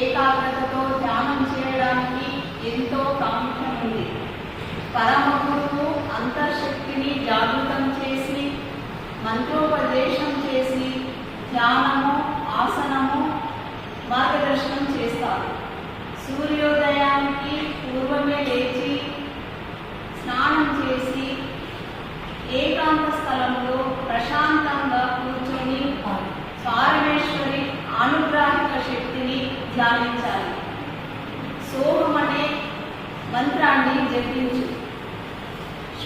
ఏకాగ్రతతో ధ్యానం చేయడానికి ఎంతో ప్రాముఖ్యం ఉంది. పరమ గురువు అంతర్శక్తిని జాగృతం చేసి మంత్రోపదేశం చేసి ధ్యానము ఆసనము మార్గదర్శనం చేస్తారు సూర్యోదయానికి పూర్వమే లేచి స్నానం చేసి ఏకాంత స్థలంలో ప్రశాంతంగా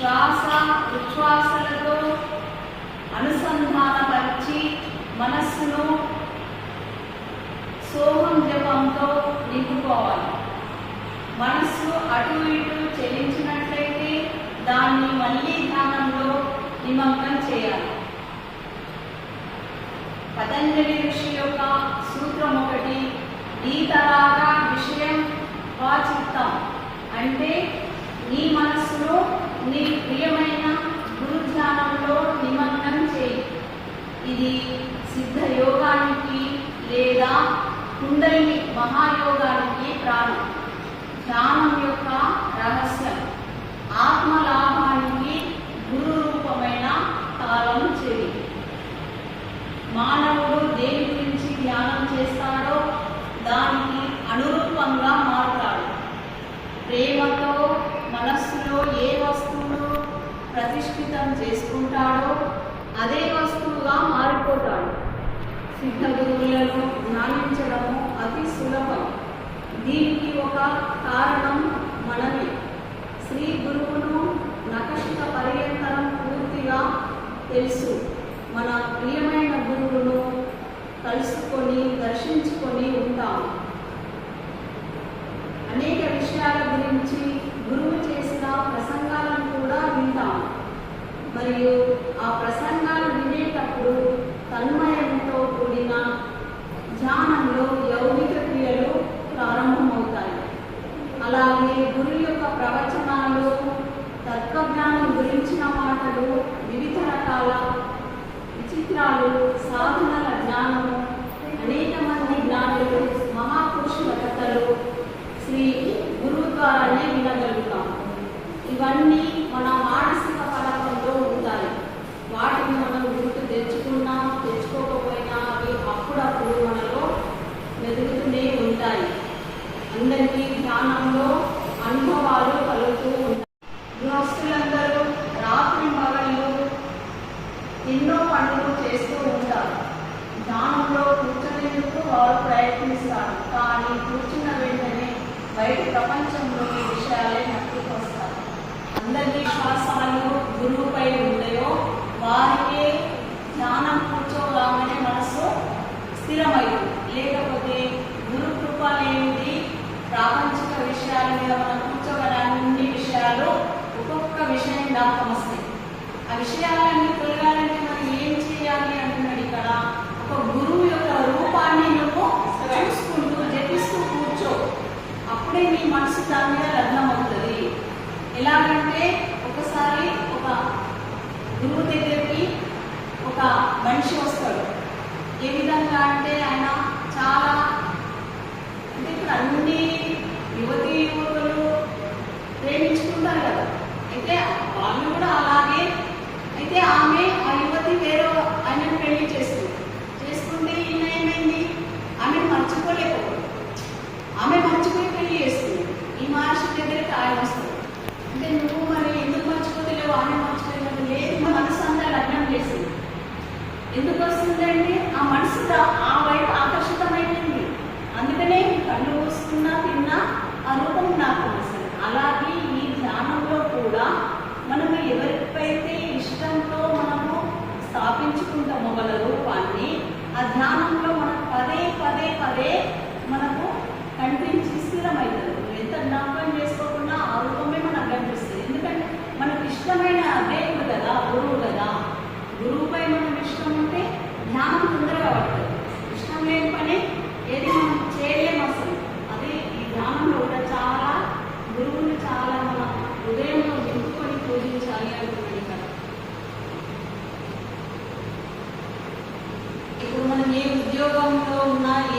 శ్వాస ఉచ్ఛ్వాసలతో అనుసంధానపరిచి మనస్సును సోహం జపంతో నింపుకోవాలి. మనస్సు అటు ఇటు చెల్లించినట్లయితే దాన్ని మళ్ళీ ధ్యానంలో నిమగ్నం చేయాలి. పతంజలి ఋషి యొక్క సూత్రం ఒకటి ఈతరాగా విషయం వాచిత్తం. అంటే నీ మనస్సులో నీ ప్రియమైన గురుధ్యానంలో నిమగ్నం చేయి. ఇది సిద్ధ యోగానికి లేదా కుండలిని మహాయోగానికి ప్రాణం. ధ్యానం యొక్క దీనికి ఒక కారణం మనమే శ్రీ గురువును నకషిక పర్యంతరం పూర్తిగా తెలుసు. మన ప్రియమైన గురువును కలుసుకొని దర్శించుకొని ఉంటాం. అనేక విషయాల గురించి గురువు చేసిన ప్రసంగాలను కూడా వింటాం. మరియు ఆ ప్రసంగాలు వినేటప్పుడు తన్మయంతో కూడిన ధ్యానంలో అలాగే గురు యొక్క ప్రవచనాలు తత్వజ్ఞానం గురించిన మాటలు వివిధ రకాల విచిత్రాలు సాధనల జ్ఞానము అనేక మంది జ్ఞానులు మహాపురుషుల కథలు శ్రీ గురువు ద్వారానే వినగలుగుతాము. ఇవన్నీ మన మానసిక గురువుపై ఉంటాయో వారికి ధ్యానం కూర్చోగానే మనసు స్థిరమైంది. లేకపోతే గురు కృప లేనిది ప్రాపంచిక విషయాల మీద మనం కూర్చోగల అన్ని విషయాలు ఒక్కొక్క విషయం దాకా వస్తాయి. ఆ విషయాలన్నీ తొలగాలంటే మనం ఏం చేయాలి అంటున్నాడు ఇక్కడ? ఒక గురువు యొక్క రూపాన్ని నువ్వు చూసుకుంటూ జపిస్తూ కూర్చో. అప్పుడే నీ మనసు దాని మీద లగ్నం అవుతుంది ఎలాగంటే ఒకసారి ఒక గురువు దగ్గరికి ఒక మనిషి వస్తాడు. ఏ విధంగా అంటే ఆయన చాలా అంటే ఇప్పుడు అన్ని యువతి యువకులు ప్రేమించుకుంటారు కదా. అయితే వాళ్ళు కూడా అలాగే అయితే ఆమె ఆ యువతి వేరే ఆయన పెళ్ళి చేస్తారు చేసుకుంటే ఈయన ఏమైంది ఆమెను మర్చిపోలేకపోయింది ఆమె మర్చిపోయి పెళ్ళి చేస్తుంది ఈ మహర్షి దగ్గరికి ఆయన వస్తుంది అంటే నువ్వు మరి ఎందుకు మర్చిపోతలేవు ఆమె మర్చిపోయినట్టు లేదు మా మనసు అంతా లగ్నం చేసింది ఎందుకు వస్తుందండి ఆ మనసు దా- ఆ వైపు ఆకర్షితమైంది అందుకనే కళ్ళు మూసుకున్నా తిన్నా ఆ రూపం నాకు వస్తుంది అలాగే ఈ ధ్యానంలో కూడా మనము ఎవరికైతే ఇష్టంతో మనము స్థాపించుకుంటామో వాళ్ళ రూపాన్ని ఆ ధ్యానంలో మనకు పదే పదే పదే మనకు కనిపించి స్థిరమవుతుంది ఎంత జ్ఞాపకం చేసుకోకుండా ఆ రూపమే మనకు కనిపిస్తుంది ఎందుకంటే మనకు ఇష్టమైన దేవుడు కదా గురువు కదా. గురువుపై మనం ఇష్టం ఉంటే ధ్యానం తొందరగా పడుతుంది. ఇష్టం లేని పని ఏది? మనం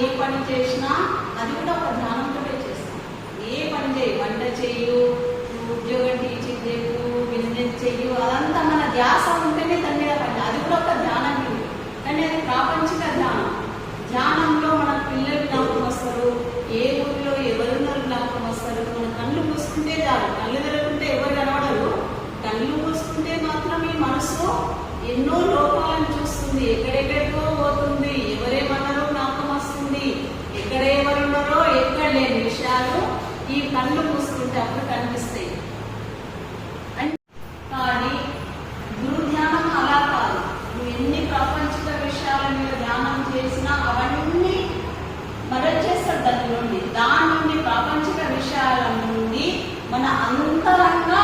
ఏ పని చేసినా అది కూడా ఒక ధ్యానంతోనే చేస్తాం. ఏ పని చేయి వంట చెయ్యు ఉద్యోగం టీచింగ్ చేయు బిజినెస్ చెయ్యు అదంతా మన ధ్యాస ఉంటేనే దాని మీద పని. అది కూడా ఒక ధ్యానం కానీ అది ప్రాపంచిక ధ్యానం ధ్యానంలో మన పిల్లలు జ్ఞాపకం వస్తారు. ఏ ఊరిలో ఎవరున్నారు జ్ఞాపకం వస్తారు. మన కళ్ళు మూసుకుంటే చాలు. కళ్ళు తెరకుంటే ఎవరు కనబడరు. కళ్ళు మూసుకుంటే మాత్రం ఈ మనసు ఎన్నో లోపాలను చూస్తుంది. ఎక్కడెక్కడికో పోతుంది. ఈ కళ్ళు మూసుకుంటే అప్పుడు కనిపిస్తాయి. కానీ గురు ధ్యానం అలా కాదు. నువ్వు ఎన్ని ప్రాపంచిక విషయాల మీద ధ్యానం చేసినా అవన్నీ మరొచ్చేస్తారు దాని నుండి. దాని నుండి ప్రాపంచిక విషయాల నుండి మన అంతరంగా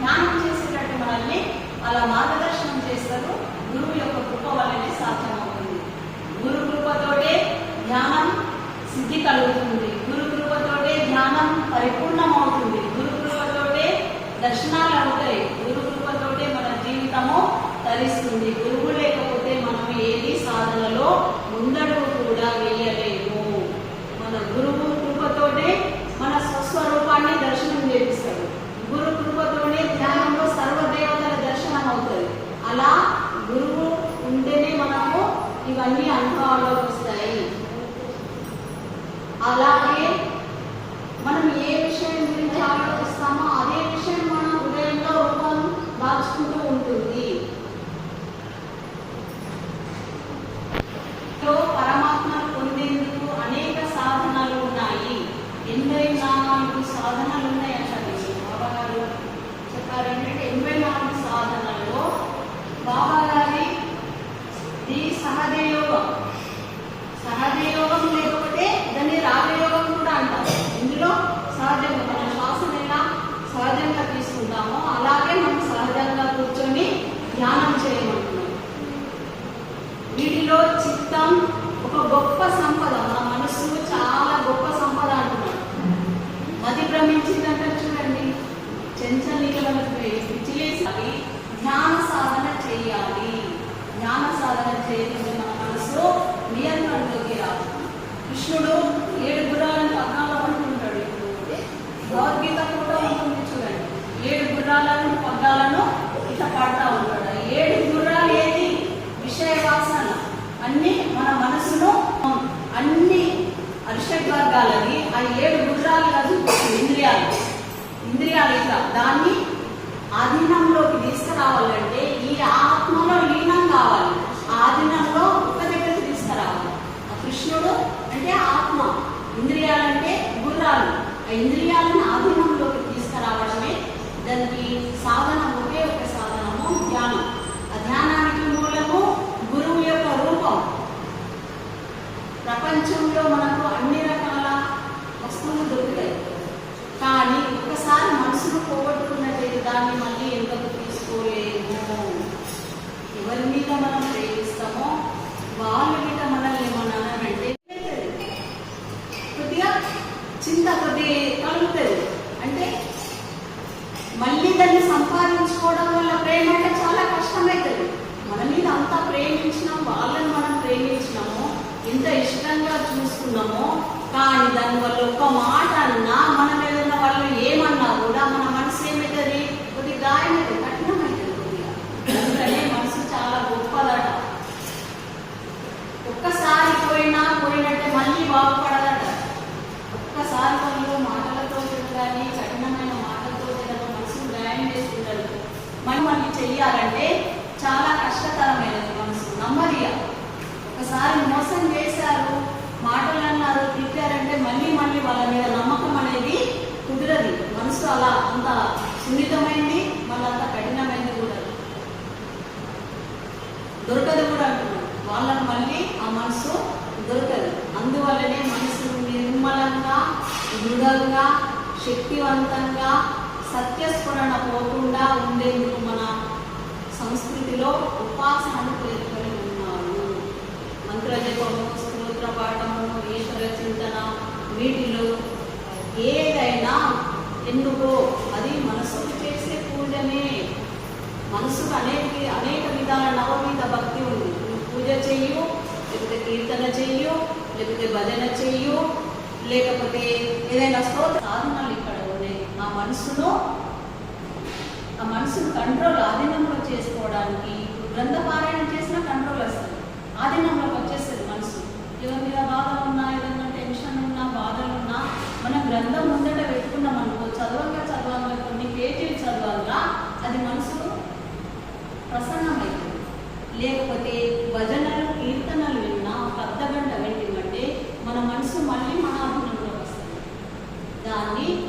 ధ్యానం చేసేటట్టు మనల్ని అలా మార్గదర్శనం చేస్తారు. గురువు యొక్క కృప వల్లనే సాధ్యమవుతుంది. గురు కృపతోటే ధ్యానం సిద్ధి కలుగుతుంది. 但是呢 ఆ ఏడు గుజరాలు కాదు ఇంద్రియాలు. ఇంద్రియాలు ఇట్లా. దాన్ని అధీనంలోకి తీసుకురావాలంటే ఈ ఆత్మలో లీన kita mga మనసు అలా అంత సున్నితమైంది మళ్ళీ అంత కఠినమైంది కూడా. దొరకదు కూడా అంటున్నాడు వాళ్ళకు మళ్ళీ ఆ మనసు దొరకదు. అందువల్లనే మనసు నిర్మలంగా దృఢంగా శక్తివంతంగా సత్యస్ఫురణ పోకుండా ఉండేందుకు మన సంస్కృతిలో ఉపాసన లేకపోతే ఏదైనా స్తోత్ర సాధనాలు ఇక్కడ ఉన్నాయి ఆ మనసులో ఆ మనసును కంట్రోల్ ఆధీనంలో చేసుకోవడానికి గ్రంథపారాయణ చేసినా కంట్రోల్ వస్తుంది. ఆధీనంలోకి వచ్చేస్తుంది మనసు. ఎవరి మీద బాధ ఉన్నా ఏదైనా టెన్షన్ ఉన్నా బాధలు ఉన్నా మన గ్రంథం ముందట పెట్టుకున్నాం అనుకో చదవక చదవాలి కొన్ని పేజీలు చదవాలి అది మనసు ప్రసన్నమైంది లేకపోతే భజనలు కీర్తనలు విన్నా పెద్ద గంట వెళ్ళిమంటే మన మనసు మళ్ళీ మన Dani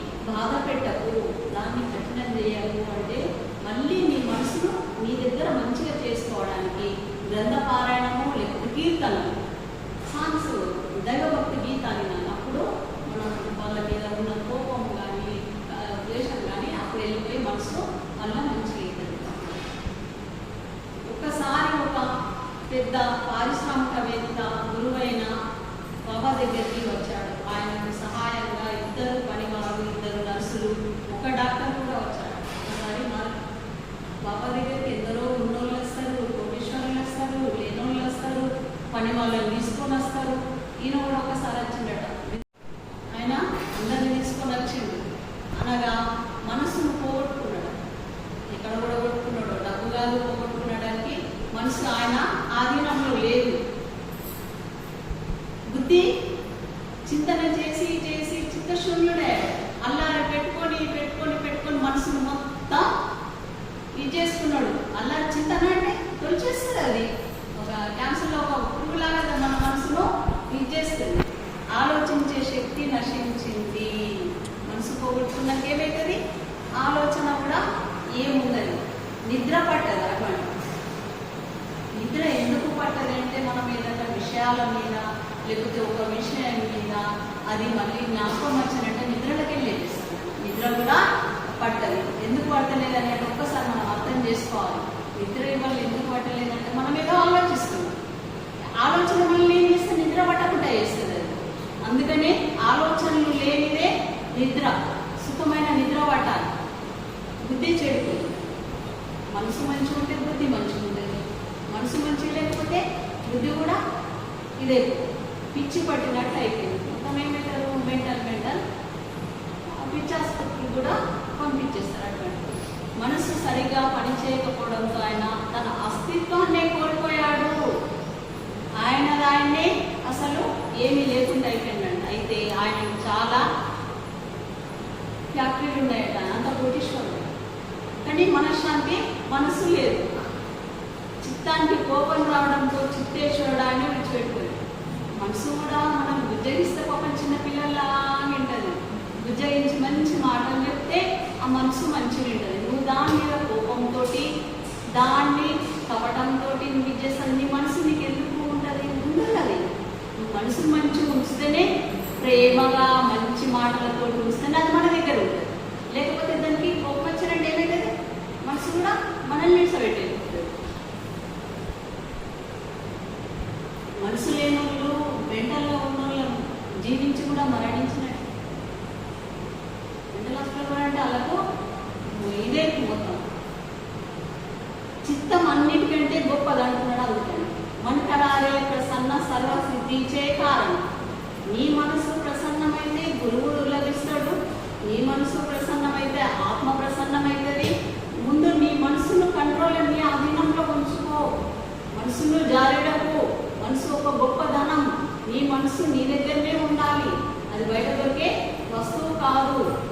ఒక్క ఒక డాక్టర్ కూడా వచ్చాడు మరి మా బాబా దగ్గరికి ఎందరో ఉన్నోళ్ళు వస్తారు కోటేశ్వరులు వస్తారు లేనోళ్ళు వస్తారు పని వాళ్ళని తీసుకొని వస్తారు. ఈయన కూడా ఒకసారి వచ్చిండట. ఆయన అందరిని తీసుకొని వచ్చిండు. అనగా మనసును పోగొట్టుకున్నాడు. ఎక్కడ కూడా కొట్టుకున్నాడు డబ్బు కాదు పోగొట్టుకునడానికి మనసు ఆయన ఆధీనంలో లేదు. బుద్ధి చింతన చేసి చేసి చిత్తశూన్యుడే అల్లారి పెట్టుకొని పెట్టుకొని పెట్టుకొని మనసును మొత్తం ఇది చేసుకున్నాడు అల్లారి చింతన అంటే తొలిచేస్తుంది అది ఒక క్యాన్సర్లో ఒక పురుగులాగా అది మన మనసులో ఇది చేస్తుంది ఆలోచించే శక్తి నశించింది మనసు పోగొట్టుకున్నాక ఏమవుతుంది ఆలోచన కూడా ఏముందని నిద్ర పట్టదు అటువంటి నిద్ర ఎందుకు పట్టదు అంటే మనం ఏదైనా విషయాల మీద లేకపోతే ఒక విషయం మీద అది మళ్ళీ జ్ఞాపకం వచ్చినట్టే నిద్రలకి లేపిస్తుంది నిద్ర కూడా పట్టదు. ఎందుకు పట్టలేదు అనేది ఒక్కసారి మనం అర్థం చేసుకోవాలి. నిద్ర ఇవాళ ఎందుకు పట్టలేదంటే మనం ఏదో ఆలోచిస్తున్నాం. ఆలోచన మళ్ళీ ఏం చేస్తే నిద్ర పట్టకుండా చేస్తుంది అది. అందుకనే ఆలోచనలు లేనిదే నిద్ర సుఖమైన నిద్ర పట్టాలి. బుద్ధి చెడిపోతుంది మనసు మంచిగా ఉంటే బుద్ధి మంచిగా ఉంటుంది మనసు మంచిగా లేకపోతే బుద్ధి కూడా ఇదే. పిచ్చి పట్టినట్లు అయిపోయింది. మొత్తం ఏమవుతారు మెంటల్ మెంటల్. పిచ్చి ఆసుపత్రికి కూడా పంపించేస్తారు అటువంటి మనసు సరిగా పనిచేయకపోవడంతో ఆయన తన అస్తిత్వాన్నే కోల్పోయాడు. ఆయన ఆయన్నే అసలు ఏమీ లేకుండా అయిపోయిందండి అయితే ఆయన చాలా ఫ్యాక్టరీలు ఉన్నాయట. అంత కోటీశ్వరుడు. కానీ మనశ్శాంతి మనసు లేదు. చిత్తానికి కోపం రావడంతో చిత్తేశ్వరుడు ఆయన విడిచిపెట్టుకోలేదు మనసు కూడా మనం బుజ్జగిస్తే పాపం చిన్న పిల్లల్లా ఉంటుంది బుజ్జగించి మంచి మాటలు చెప్తే ఆ మనసు మంచిగా ఉంటుంది నువ్వు దాని మీద కోపంతో దాన్ని కపటంతో నువ్వు నీ మనసు నీకు ఎందుకు ఉంటుంది? ఉండదు అది నువ్వు మనసు మంచిగా ఉంచితేనే ప్రేమగా మంచి మాటలతో ఉంచితేనే అది మన దగ్గర ఉంటుంది. లేకపోతే దానికి కోపం వచ్చినట్టు ఏమవుతుంది మనసు కూడా మనల్ని నిలిచబెట్టేది చిత్తం అన్నిటికంటే గొప్పది అంటున్నాడు అందుకని మంటరాలే ప్రసన్న సర్వ సిద్ధించే కారణం. నీ మనసు ప్రసన్నమైతే గురువుడు లభిస్తాడు. నీ మనసు ప్రసన్నమైతే ఆత్మ ప్రసన్నమైతుంది. ముందు నీ మనసును కంట్రోల్ నీ అధీనంలో ఉంచుకో. మనసును జారేడకు. మనసు ఒక గొప్ప ధనం. నీ మనసు నీ దగ్గరనే ఉండాలి. అది బయట దొరికే వస్తువు కాదు.